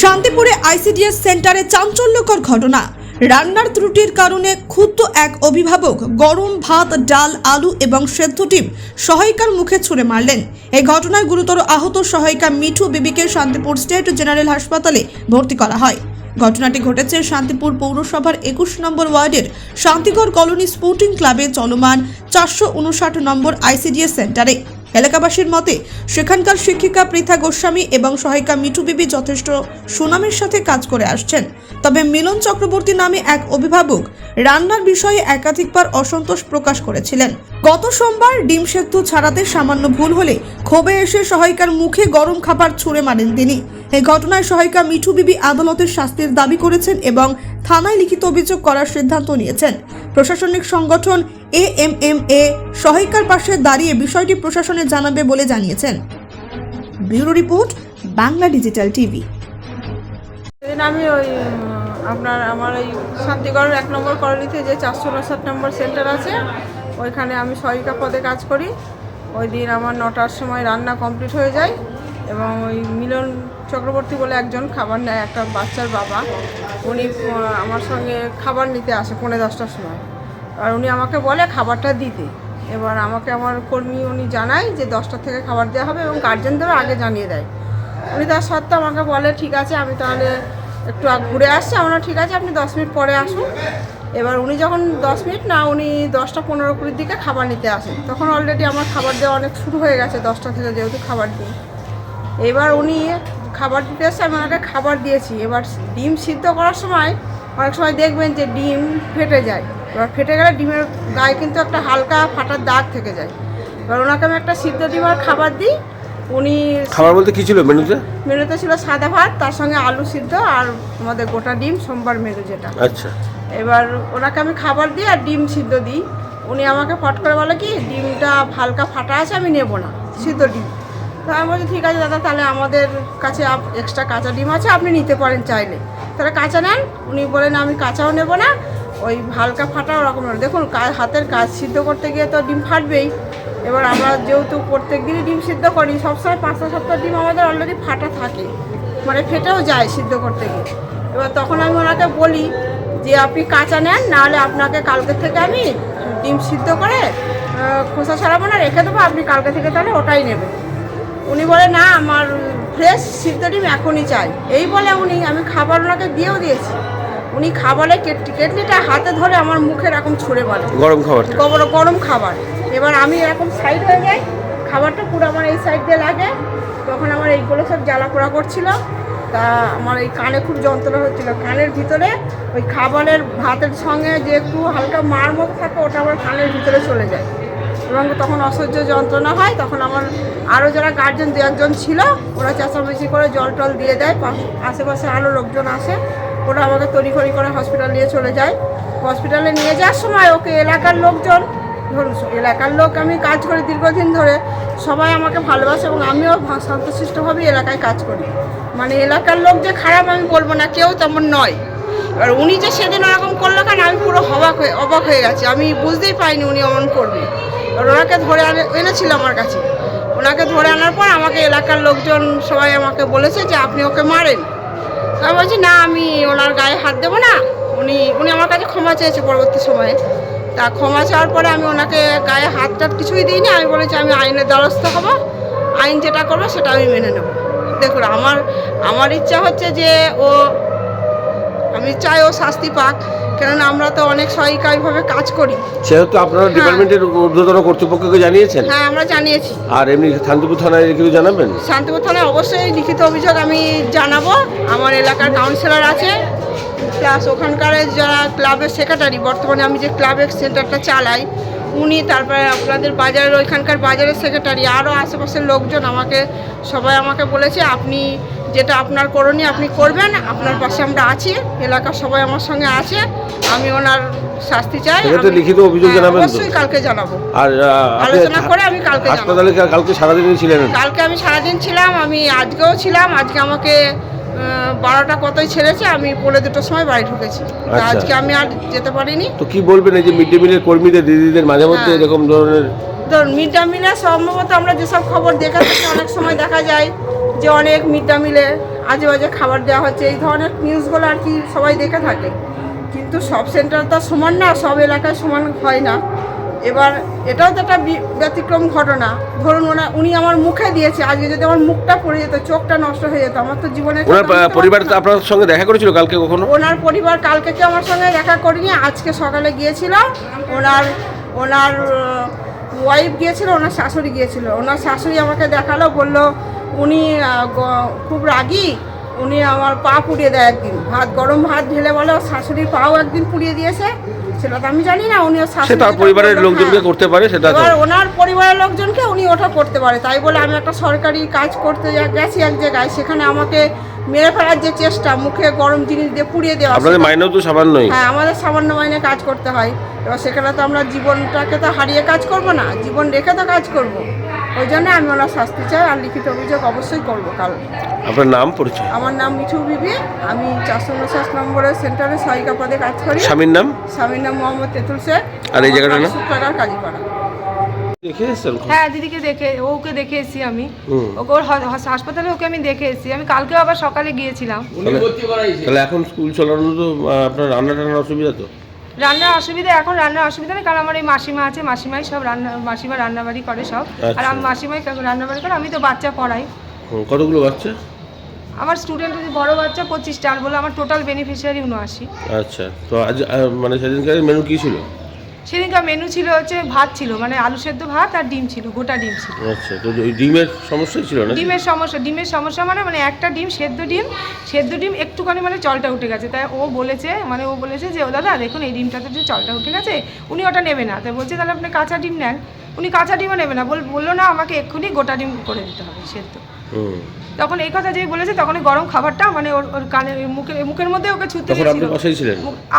শান্তিপুরে আইসিডিএস সেন্টারে চাঞ্চল্যকর ঘটনা। রান্নার ত্রুটির কারণে ক্ষুব্ধ এক অভিভাবক গরম ভাত, ডাল, আলু এবং সেদ্ধ ডিম সহায়িকার মুখে ছুঁড়ে মারলেন। এই ঘটনায় গুরুতর আহত সহায়িকা মিঠু বিবিকে শান্তিপুর স্টেট জেনারেল হাসপাতালে ভর্তি করা হয়। ঘটনাটি ঘটেছে শান্তিপুর পৌরসভার একুশ নম্বর ওয়ার্ডের শান্তিগড় কলোনি স্পোর্টিং ক্লাবে চলমান চারশো উনষাট নম্বর আইসিডিএস সেন্টারে। এলাকাবাসীর মতে, সেখানকার শিক্ষিকা পৃথা গোস্বামী এবং সহায়িকা মিঠু বিবি যথেষ্ট সুনামের সাথে কাজ করে আসছেন। তবে মিলন চক্রবর্তী নামে এক অভিভাবক রান্নার বিষয়ে একাধিকবার অসন্তোষ প্রকাশ করেছিলেন। গত সোমবার ডিম সেদ্ধ ছাড়াতে সামান্য ভুল হলে ক্ষোভে এসে সহায়িকার মুখে গরম খাবার ছুঁড়ে মারেন তিনি। এই ঘটনায় সহায়িকা মিঠু বিবি আদালতের শাস্তির দাবি করেছেন এবং থানায় লিখিত অভিযোগ করার সিদ্ধান্ত নিয়েছেন। প্রশাসনিক সংগঠন এ এম এম এ সহায়িকার পাশে দাঁড়িয়ে বিষয়টি প্রশাসনে জানাবে বলে জানিয়েছেন। Bureau report, Bangla digital TV. আমি ওই আপনার, আমার ওই শান্তিগড় এক নম্বর কলোনিতে যে চারশো উনষাট নম্বর সেন্টার আছে, ওইখানে আমি সহায়িকা পদে কাজ করি। ওই দিন আমার নটার সময় রান্না কমপ্লিট হয়ে যায় এবং ওই মিলন চক্রবর্তী বলে একজন খাবার নেয়, একটা বাচ্চার বাবা। উনি আমার সঙ্গে খাবার নিতে আসে পৌনে দশটার সময়। আর উনি আমাকে বলে খাবারটা দিতে। এবার আমাকে আমার কর্মী উনি জানায় যে দশটা থেকে খাবার দেওয়া হবে এবং গার্জেনদেরও আগে জানিয়ে দেয়। উনি তার সত্ত্বেও আমাকে বলে, ঠিক আছে, আমি তাহলে একটু ঘুরে আসছি। আমরা, ঠিক আছে, আপনি দশ মিনিট পরে আসুন। এবার উনি যখন দশ মিনিট, না, উনি দশটা পনেরো কুড়ির দিকে খাবার নিতে আসেন। তখন অলরেডি আমার খাবার দেওয়া অনেক শুরু হয়ে গেছে দশটা থেকে যেহেতু খাবার দিই। এবার উনি খাবার দিতে এসে আমি ওনাকে খাবার দিয়েছি। এবার ডিম সিদ্ধ করার সময় অনেক সময় দেখবেন যে ডিম ফেটে যায়। এবার ফেটে গেলে ডিমের গায়ে কিন্তু একটা হালকা ফাটার দাগ থেকে যায়। এবার ওনাকে আমি একটা সিদ্ধ ডিম আর খাবার দিই। উনি খাবার বলতে কি ছিল মেনুতে? মেনুতে ছিল সাদা ভাত তার সঙ্গে আলু সিদ্ধ আর আমাদের গোটা ডিম সোমবার মেনু যেটা। আচ্ছা। এবার ওনাকে আমি খাবার দিই আর ডিম সিদ্ধ দিই। উনি আমাকে ফট করে বলে কি ডিমটা হালকা ফাটা আছে আমি নেব না সিদ্ধ ডিম। তো আমি বলছি ঠিক আছে দাদা তাহলে আমাদের কাছে এক্সট্রা কাঁচা ডিম আছে আপনি নিতে পারেন চাইলে। তাহলে কাঁচা নেন উনি বলেন আমি কাঁচাও নেব না। ওই হালকা ফাটা ওরকম দেখুন হাতের কাজ সিদ্ধ করতে গিয়ে তো ডিম ফাটবেই। এবার আমরা যেহেতু প্রত্যেক দিনই ডিম সিদ্ধ করি, সবসময় পাঁচটা সপ্তাহ ডিম আমাদের অলরেডি ফাটা থাকে। মানে ফেটেও যায় সিদ্ধ করতে গিয়ে। এবার তখন আমি ওনাকে বলি যে, আপনি কাঁচা নেন, নাহলে আপনাকে কালকে থেকে আমি ডিম সিদ্ধ করে খোসা ছাড়াবো না রেখে দেবো, আপনি কালকে থেকে তাহলে ওটাই নেবেন। উনি বলে, না, আমার ফ্রেশ সিদ্ধ ডিম এখনই চাই। এই বলে উনি, আমি খাবার ওনাকে দিয়েও দিয়েছি। উনি খাবারে কেটলি কেটলিটা হাতে ধরে আমার মুখে এরকম ছুঁড়ে বলে গরম খাবার। গরম গরম খাবার। এবার আমি এরকম সাইড হয়ে যাই খাবারটা পুরো আমার এই সাইড দিয়ে লাগে। তখন আমার এইগুলো সব জ্বালা পোড়া করছিল। তা আমার এই কানে খুব যন্ত্রণা হচ্ছিল। কানের ভিতরে ওই খাবারের ভাতের সঙ্গে যে একটু হালকা মার মতো থাকে ওটা আমার কানের ভিতরে চলে যায়। এবং তখন অসহ্য যন্ত্রণা হয়। তখন আমার আরও যারা গার্জেন দু একজন ছিল ওরা চেঁচামেচি করে জল টল দিয়ে দেয়। পাশ- আশেপাশে আরও লোকজন আসে। ওরা আমাকে তড়িঘড়ি করে হসপিটাল নিয়ে চলে যায়। হসপিটালে নিয়ে যাওয়ার সময় ওকে এলাকার লোকজন, ধরুন এলাকার লোক আমি কাজ করি দীর্ঘদিন ধরে, সবাই আমাকে ভালোবাসে এবং আমিও শান্তশিষ্টভাবে এলাকায় কাজ করি। মানে এলাকার লোক যে খারাপ আমি বলব না, কেউ তেমন নয়। এবার উনি যে সেদিন ওরকম করল কেন, আমি পুরো অবাক হয়ে অবাক হয়ে গেছি। আমি বুঝতেই পাইনি উনি অমন করবে। আর ওনাকে ধরে আনে- এনেছিল আমার কাছে। ওনাকে ধরে আনার পর আমাকে এলাকার লোকজন সবাই আমাকে বলেছে যে আপনি ওকে মারেন। আমি বলছি, না, আমি ওনার গায়ে হাত দেবো না। উনি উনি আমার কাছে ক্ষমা চেয়েছে পরবর্তী সময়ে। তা ক্ষমা চাওয়ার পরে আমি ওনাকে গায়ে হাত টাত কিছুই দিইনি। আমি বলেছি, আমি আইনের দ্বারস্থ হব। আইন যেটা করবে সেটা আমি মেনে নেব। দেখুন, আমার আমার ইচ্ছা হচ্ছে যে ও আমি চাই ও শাস্তি পাক কেননা আমরা তো অনেক সহায়িকা এইভাবে কাজ করি। সেহেতু আপনারা ডিপার্টমেন্টের ঊর্ধ্বতন কর্তৃপক্ষকে জানিয়েছেন? হ্যাঁ আমরা জানিয়েছি। আর এমনি শান্তিপুর থানায় কিছু জানাবেন? শান্তিপুর থানায় অবশ্যই লিখিত অভিযোগ আমি জানাব। আমার এলাকার কাউন্সিলর আছে প্লাস ওখানকার যারা ক্লাবের সেক্রেটারি বর্তমানে আমি যে ক্লাবের সেন্টারটা চালাই উনি তারপরে আপনাদের বাজারের ওইখানকার বাজারের সেক্রেটারি আরও আশেপাশের লোকজন আমাকে সবাই আমাকে বলেছে আপনি যেটা আপনার করণীয় আপনি করবেন আপনার পাশে আমরা আছি এলাকার সবাই আমার সঙ্গে আছে আমি ওনার শাস্তি চাই সেক্ষেত্রে লিখিত অভিযোগ হ্যাঁ, জানাবেন তো? অবশ্যই কালকে জানাব আর আহ, আপনি আলোচনা করে আমি কালকে জানাব। হাসপাতালে কি কালকে সারাদিনই ছিলেন কালকে আমি সারাদিন ছিলাম আমি আজকেও ছিলাম আজকে আমাকে আহ, বারোটা কতই ছেড়েছে আমি পনেরো দুটোর সময় বাড়ি ঢুকেছি তা আচ্ছা। আজকে আমি আর যেতে পারিনি তো কি বলবেন এই যে মিড ডে মিলের কর্মীদের দিদিদের মাঝে মধ্যে হ্যাঁ। এরকম ধরনের ধর মিড ডে মিলে সম্ভবত আমরা যেসব খবর দেখে থাকি অনেক সময় দেখা যায় যে অনেক মিড ডে মিলে আজে বাজে খাবার দেওয়া হচ্ছে এই ধরনের নিউজগুলো আর কি সবাই দেখে থাকে। কিন্তু সব সেন্টার তো সমান না সব এলাকায় সমান হয় না। এবার এটাও তো একটা ব্যতিক্রম ঘটনা। ধরুন ওনা উনি আমার মুখে দিয়েছে আজকে যদি আমার মুখটা পড়ে যেত চোখটা নষ্ট হয়ে যেত আমার তো জীবনে ওনার পরিবার আপনার সঙ্গে দেখা করেছিল কালকে কখনো? ওনার পরিবার কালকে কি আমার সঙ্গে দেখা করিনি আজকে সকালে গিয়েছিলাম ওনার ওনার ওয়াইফ গিয়েছিল ওনার শাশুড়ি গিয়েছিল। ওনার শাশুড়ি আমাকে দেখাল বলল উনি খুব রাগী। উনি আমার পা পুড়িয়ে দেয় একদিন। ভাত গরম ভাত ঢেলে বলে ওর শাশুড়ির পাও একদিন পুড়িয়ে দিয়েছে। সেটা তো আমি জানি না উনি ওর সে শাশুড়ি পরিবারের লোকজনকে। করতে পারে সেটা এবার ওনার পরিবারের লোকজনকে উনি ওটা করতে পারে। তাই বলে আমি একটা সরকারি কাজ করতে গেছি এক জায়গায়। সেখানে আমাকে মেরে ফেলার যে চেষ্টা মুখে গরম জিনিস দিয়ে পুড়িয়ে দেওয়া আপনাদের মাইনেও তো সামান্যই। হ্যাঁ আমাদের সামান্য মাইনে কাজ করতে হয়। এবার সেখানে তো আমরা জীবনটাকে তো হারিয়ে কাজ করব না জীবন রেখে তো কাজ করব। ওই জন্য আমি ওনার শাস্তি চাই আর লিখিত অভিযোগ অবশ্যই করব কাল। আপনার নাম পরিচয়? আমার নাম মিঠু বিবি। আমি চারশো উনষাট নম্বরের সেন্টারে সহায়িকা পদে কাজ করি। স্বামীর নাম? স্বামীর নাম মোহাম্মদ তেতুল শেখ আর এই জায়গাটার নাম? সূত্রাগার কাজীপাড়া দেখে এসেছেন হ্যাঁ দিদিকে দেখে ওকে দেখে এসেছি আমি। ওকে ওর হাসপাতালে ওকে আমি দেখে এসেছি। আমি কালকেও আবার সকালে গিয়েছিলাম। তাহলে এখন স্কুল চালানো তো আপনার রান্না টান্নার অসুবিধা তো? রান্নার অসুবিধা এখন রান্নার অসুবিধা নেই কারণ আমার এই মাসিমা আছে মাসিমাই সব রান্না মাসিমা রান্নাবাড়ি করে সব। আর আচ্ছা। আমি মাসিমাই রান্নাবাড়ি করে আমি তো বাচ্চা পড়াই। কতগুলো বাচ্চা? আমার স্টুডেন্ট যদি বড় বাচ্চা পঁচিশটা আর বলে আমার টোটাল বেনিফিশিয়ারি উনআশি। আচ্ছা তো আজ মানে সেদিনকার মেনু কি ছিল? সেদিনকার মেনু ছিল হচ্ছে ভাত ছিল মানে আলু সেদ্ধ ভাত আর ডিম ছিল গোটা ডিম ছিল। আচ্ছা তো ওই ডিমের সমস্যা ছিল না ডিমের সমস্যা ডিমের সমস্যা মানে মানে একটা ডিম সেদ্ধ ডিম সেদ্ধ ডিম একটুখানি মানে চলটা উঠে গেছে। তাই ও বলেছে মানে ও বলেছে যে ও দাদা দেখুন এই ডিমটাতে যে চলটা উঠে গেছে উনি ওটা নেবে না। তাই বলছে তাহলে আপনি কাঁচা ডিম নেন। উনি কাঁচা ডিমও নেবে না। বল বলল না আমাকে এক্ষুনি গোটা ডিম করে দিতে হবে সেদ্ধ। তখন এই কথা যেই বলেছে তখন গরম খাবারটা মানে ওর ওর কানে মুখে মুখের মধ্যে ওকে ছুটতে গেছিল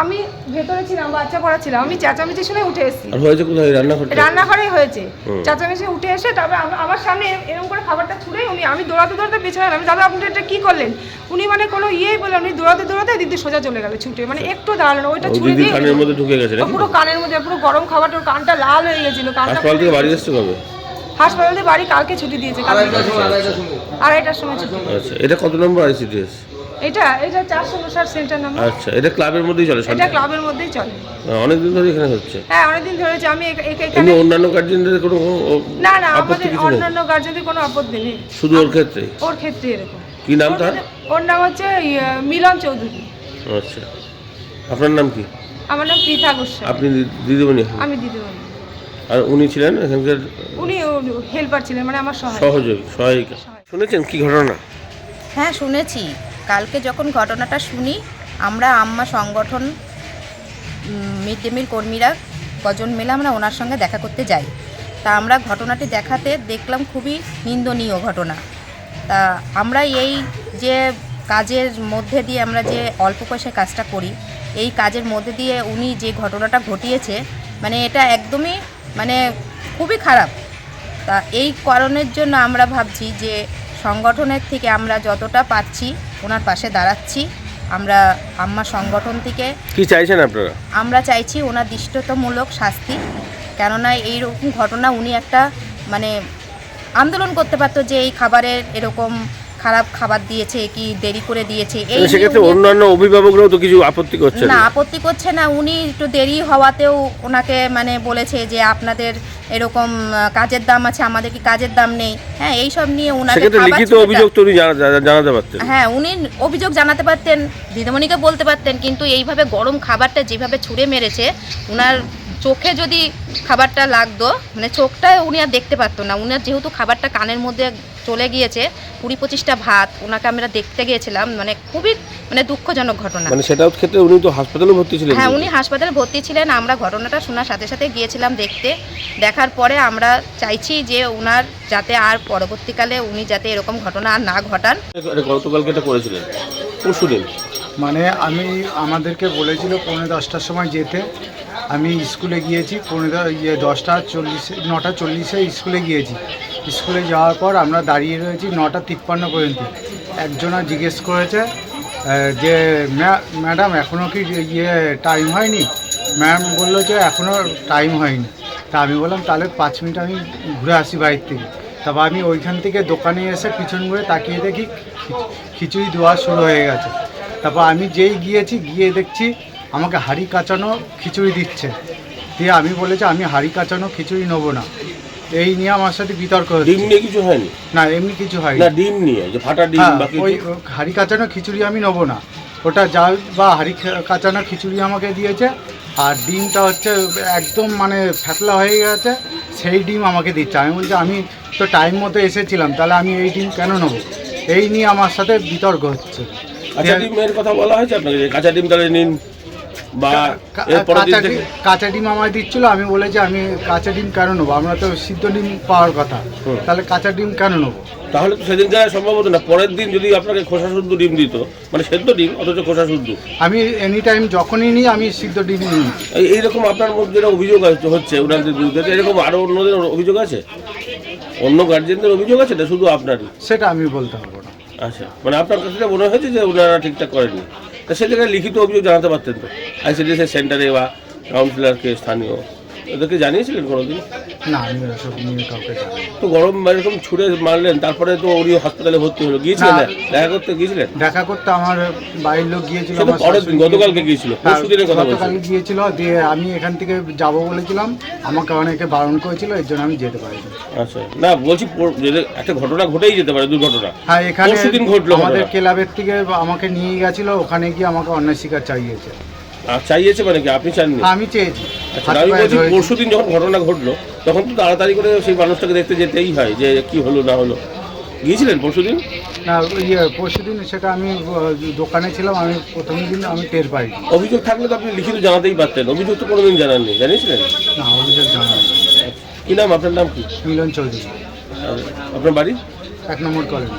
আমি ভেতরে ছিলাম বাচ্চা পড়া ছিলাম আমি চেঁচামেচি শুনে উঠে এসেছি। আর হয়েছে কোথায়? রান্নাঘরটা? রান্নাঘরেই হয়েছে। চাচামেচি উঠে এসে তারপর আম- আমার সামনে এরকম করে খাবারটা ছুঁড়ে উনি আমি দৌড়াতে দৌড়াতে পেছনে। আমি দাদা আপনি এটা কি করলেন? উনি মানে কোনো ইয়েই বলে উনি দৌড়াতে দৌড়াতে দিদি সোজা চলে গেল ছুটে। মানে একটু দাঁড়াল ওইটা ছুঁড়ে দিয়ে কানের মধ্যে ঢুকে গেছে পুরো কানের মধ্যে পুরো গরম খাবারটা ওর কানটা লাল হয়ে গেছিল। কানটা বাড়ি আসতে কবে? হাসপাতাল থেকে বাড়ি কালকে ছুটি দিয়েছে কালকে আড়াইটার সময় ছুটি আচ্ছা এটা কত নম্বর আইসিডিএস এটা এটা চারশো উনষাট সেন্টার নাম্বার। আচ্ছা এটা ক্লাবের মধ্যেই চলে এটা ক্লাবের মধ্যেই চলে। অনেকদিন ধরে এখানে হচ্ছে। হ্যাঁ অনেকদিন ধরেছে আমি এ- এ- এখানে অন্যান্য গার্জেনদের কোনো ও- না না আমাদের অন্যান্য গার্জেনদের কোনো আপত্তি নেই। শুধু ওর ক্ষেত্রে? ওর ক্ষেত্রে এরকম। কি নাম তার? ওর নাম হচ্ছে মিলন চৌধুরী। আচ্ছা। আপনার নাম কি? আমার নাম পৃথা গোস্বামী আপনি দিদিমণি? আমি দিদিমণি। আর উনি ছিলেন এখানকার উনি হেল্পার ছিলেন মানে আমার সহযোগী সহায়িকা। শুনেছেন কি ঘটনা? হ্যাঁ শুনেছি। কালকে যখন ঘটনাটা শুনি আমরা আম্মা সংগঠন মিড ডে মিল কর্মীরা কজন মিলে আমরা ওনার সঙ্গে দেখা করতে যাই। তা আমরা ঘটনাটি দেখাতে দেখলাম খুবই নিন্দনীয় ঘটনা। তা আমরা এই যে কাজের মধ্যে দিয়ে আমরা যে অল্প পয়সায় কাজটা করি এই কাজের মধ্যে দিয়ে উনি যে ঘটনাটা ঘটিয়েছে মানে এটা একদমই মানে খুবই খারাপ। তা এই কারণের জন্য আমরা ভাবছি যে সংগঠনের থেকে আমরা যতটা পাচ্ছি ওনার পাশে দাঁড়াচ্ছি। আমরা আম্মা সংগঠন থেকে কি চাইছেন আপনারা? আমরা চাইছি ওনার দৃষ্টতামূলক শাস্তি। কেননা এইরকম ঘটনা উনি একটা মানে আন্দোলন করতে পারতো যে এই খাবারের এরকম খারাপ খাবার দিয়েছে কি দেরি করে দিয়েছে এই সেক্ষেত্রে অন্যান্য অভিভাবকরাও তো কিছু আপত্তি করছে না আপত্তি করছে না উনি একটু দেরি হওয়াতেও ওনাকে মানে বলেছে যে আপনাদের এরকম কাজের দাম আছে আমাদের কি কাজের দাম নেই? হ্যাঁ এই সব নিয়ে খাবার লিখিত অভিযোগ তো উনি জানা- জানা- জানাতে পারতেন। হ্যাঁ উনি অভিযোগ জানাতে পারতেন দিদিমণিকে বলতে পারতেন কিন্তু এইভাবে গরম খাবারটা যেভাবে ছুঁড়ে মেরেছে ওনার চোখে যদি খাবারটা লাগতো মানে চোখটা উনি আর দেখতে পারতো না। উনার যেহেতু খাবারটা কানের মধ্যে চলে গিয়েছে কুড়ি পঁচিশটা ভাত ওনাকে আমরা দেখতে গিয়েছিলাম মানে খুবই মানে দুঃখজনক ঘটনা। মানে সেটাও ক্ষেত্রে উনি তো হাসপাতালে ভর্তি ছিলেন হ্যাঁ উনি হাসপাতালে ভর্তি ছিলেন। আমরা ঘটনাটা শোনার সাথে সাথে গিয়েছিলাম দেখতে। দেখার পরে আমরা চাইছি যে ওনার যাতে আর পরবর্তীকালে উনি যাতে এরকম ঘটনা আর না ঘটান। গতকালকে এটা করেছিলেন। পরশুদিন। মানে আমি আমাদেরকে বলেছিল পৌনে দশটার সময় যেতে। আমি স্কুলে গিয়েছি, পনেরো ইয়ে দশটা চল্লিশে, নটা চল্লিশে স্কুলে গিয়েছি। স্কুলে যাওয়ার পর আমরা দাঁড়িয়ে রয়েছি নটা তিপ্পান্ন পর্যন্ত। একজনা জিজ্ঞেস করেছে যে "ম্যা- ম্যাডাম এখনও কি ইয়ে টাইম হয়নি? ম্যাম বলল যে এখনও টাইম হয়নি। তা আমি বললাম, তাহলে পাঁচ মিনিট আমি ঘুরে আসি বাড়ির থেকে। তারপর আমি ওইখান থেকে দোকানে এসে পিছন ঘুরে তাকিয়ে দেখি খিচুড়ি দেওয়া শুরু হয়ে গেছে। তারপর আমি যেই গিয়েছি, গিয়ে দেখছি আমাকে হাঁড়ি কাচানো খিচুড়ি দিচ্ছে। দিয়ে আমি বলেছি আমি হাঁড়ি কাচানো খিচুড়ি নেব না। এই নিয়ে আমার সাথে বিতর্ক ডিম নিয়ে কিছু হয়নি? না এমনি কিছু হয় না ডিম নিয়ে যে ফাটা ডিম হ্যাঁ বা ওই হাঁড়ি কাচানো খিচুড়ি আমি নেব না। ওটা যা বা হাঁড়ি কাচানো খিচুড়ি আমাকে দিয়েছে। আর ডিমটা হচ্ছে একদম মানে ফ্যাতলা হয়ে গেছে সেই ডিম আমাকে দিচ্ছে। আমি বলছি আমি তো টাইম মতো এসেছিলাম তাহলে আমি এই ডিম কেন নেব? এই নিয়ে আমার সাথে বিতর্ক হচ্ছে। কাঁচা ডিমের কথা বলা হয়েছে আপনাকে কাঁচা ডিম তাহলে নিন। বা কাঁচা ডিম আমায় দিচ্ছিল আমি বলেছি আমি কাঁচা ডিম কেন নেব? আমরা তো সিদ্ধ ডিম পাওয়ার কথা। তাহলে কাঁচা ডিম কেন নেব? তাহলে তো সেদিনকে আর সম্ভব হতো না পরের দিন যদি আপনাকে খোসা শুদ্ধ ডিম দিত মানে সেদ্ধ ডিম অথচ খোসা শুদ্ধ। আমি এনি টাইম যখনই নিই আমি সিদ্ধ ডিম নিই। এইরকম আপনার মধ্যে যেটা অভিযোগ হচ্ছে ওনাদের বিরুদ্ধে এরকম আরও অন্যদের অভিযোগ আছে? অন্য গার্জেনদের অভিযোগ আছে না শুধু আপনারই? সেটা আমি বলতে পারব না। আচ্ছা মানে আপনার কাছে মনে হয়েছে যে ওনারা ঠিকঠাক করেননি? তা সে জায়গায় লিখিত অভিযোগ জানাতে পারতেন তো আইসিডিএসের সেন্টারে বা কাউন্সিলরকে স্থানীয় ওদেরকে জানিয়েছিলেন কোনোদিন? না আমি ওসব নিয়ে কাউকে জানি তো গরম এরকম ছুড়ে মারলেন তারপরে তো উনি হাসপাতালে ভর্তি হলো। গিয়েছিলেন না। দেখা করতে গিয়েছিলেন? দেখা করতে আমার বাড়ির লোক গিয়েছিল আমার পরের দিন শাশুড়ি গতকালকে গিয়েছিল হ্যাঁ, পরশু দিনের কথা বলছি গতকালকে গিয়েছিল দিয়ে আমি এখান থেকে যাব বলেছিলাম আমাকে অনেকে বারণ করেছিল এর জন্য আমি যেতে পারিনি। আচ্ছা না বলছি পর- একটা ঘটনা ঘটেই যেতে পারে দুর্ঘটনা। হ্যাঁ এখানে পরশুদিন ঘটলো আমাদের ঘটনা। ক্লাবের থেকে আমাকে নিয়ে গেছিল ওখানে গিয়ে আমাকে অন্যায় শিকার চাইয়েছে চাইয়েছে মানে কি? আপনি চাননি? আমি চেয়েছি। আচ্ছা আমি বলছি পরশু দিন যখন ঘটনা ঘটলো তখন তো তাড়াতাড়ি করে সেই মানুষটাকে দেখতে যেতেই হয় যে কি হলো না হলো। গিয়েছিলেন পরশু দিন না ইয়ে পরশু দিন সেটা আমি দোকানে ছিলাম আমি প্রথম দিন আমি টের পাইনি। অভিযোগ থাকলে তো আপনি লিখিত জানাতেই পারতেন। অভিযোগ তো কোনোদিন জানাননি জানিয়েছিলেন? না অভিযোগ জানা কি নাম আপনার নাম কি? মিলন চৌধুরী। আপনার বাড়ি? এক নম্বর কলেজ